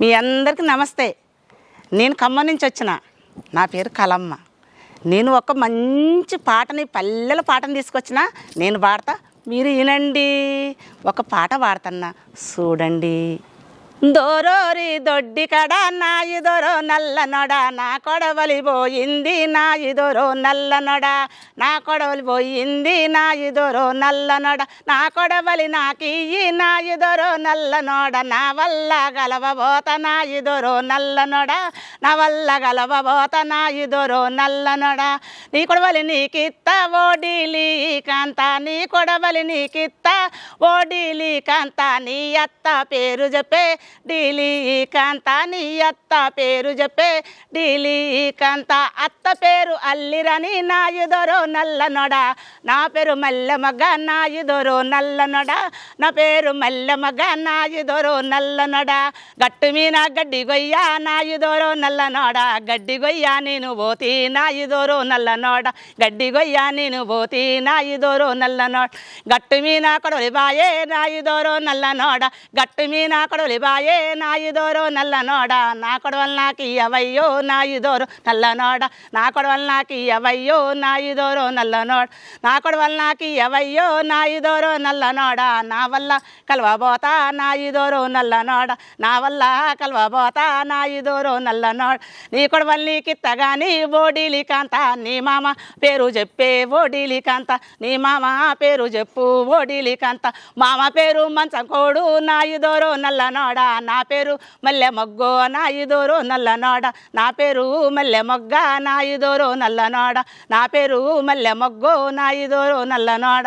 మీ అందరికీ నమస్తే. నేను ఖమ్మం నుంచి వచ్చిన. నా పేరు కలమ్మ. నేను ఒక మంచి పాటని పల్లెల పాటను తీసుకొచ్చిన నేను పాడతా. మీరు వినండి. ఒక పాట పాడుతున్నా. చూడండి. దోరోరి దొడ్డి కడ నాయుదొరో ఇదొరో నల్ల నొడ. నా కొడవలి పోయింది నాయి ఇదొరో నల్ల నా కొడవలి పోయింది నాయుదొరో ఇదొరో నల్ల నా కొడవలి నాకియ్యి నా ఇదొరో నల్ల నొడ. నా వల్ల గలవబోత నా ఇదొరో నల్ల నొడ. నా వల్ల గలవబోత నా ఇదొరో నల్ల నీ కొడవలి నీకిత్త ఓడిలి కాంత. నీ కొడవలి నీకిత్త ఓడిలి కాంత. నీ అత్త పేరు చెప్పే డీలి కాంత నీ అత్త పేరు చెప్పే డీలి కాంత అత్త పేరు అల్లిరని నా ఇదొరో నల్ల నొడ. నా పేరు మల్లమగ నాయుదొరు నల్లనడ. నా పేరు మల్లమగ నాయుదొరు నల్లనడ. గట్టు మీన గడ్డి గొయ్య నాయుదొరు నల్లనోడ. గడ్డి గొయ్య నేను పోతి నాయుదొరు నల్లనోడ. గడ్డి గొయ్య నేను పోతి నాయుదొరు నల్లనోడ. గట్టు మీన కొడవలి బాయే నా ఇదొరో గట్టు మీన కొడవలి బాయే నా ఇదొరో నా కొడవల్ నాకు ఇయ్యవయ్యో నాయుదొరు నల్లనోడ. నా కొడవల్ నాకు ఇయ్యవయ్యో నా ఇదోరో నల్ల వల్ల నా కొడవల్ నాకు నా ఇదోరో నల్ల నోడ నా వల్ల కలవబోతా నా ఇదోరో నల్ల నోడ నా వల్ల కలవబోతా నా ఇదోరో నల్ల నోడ. నీ కొడవల్ నీకిత్తగాని ఓడిలి కాంత నీ మామ పేరు చెప్పే ఓడిలి కాంత నీ మామ పేరు చెప్పు ఓడిలి కాంత. మామ పేరు మంచం కోడు నా ఇదోరో నల్ల నోడ నా పేరు మల్లె మొగ్గో నా ఇదోరో నల్ల నోడ. నా పేరు మల్లె మొగ్గ నా ఇదోరో నల్ల నోడ. నా పేరు మల్లె మొగ్గో నా ఇదోరో నల్ల నోడ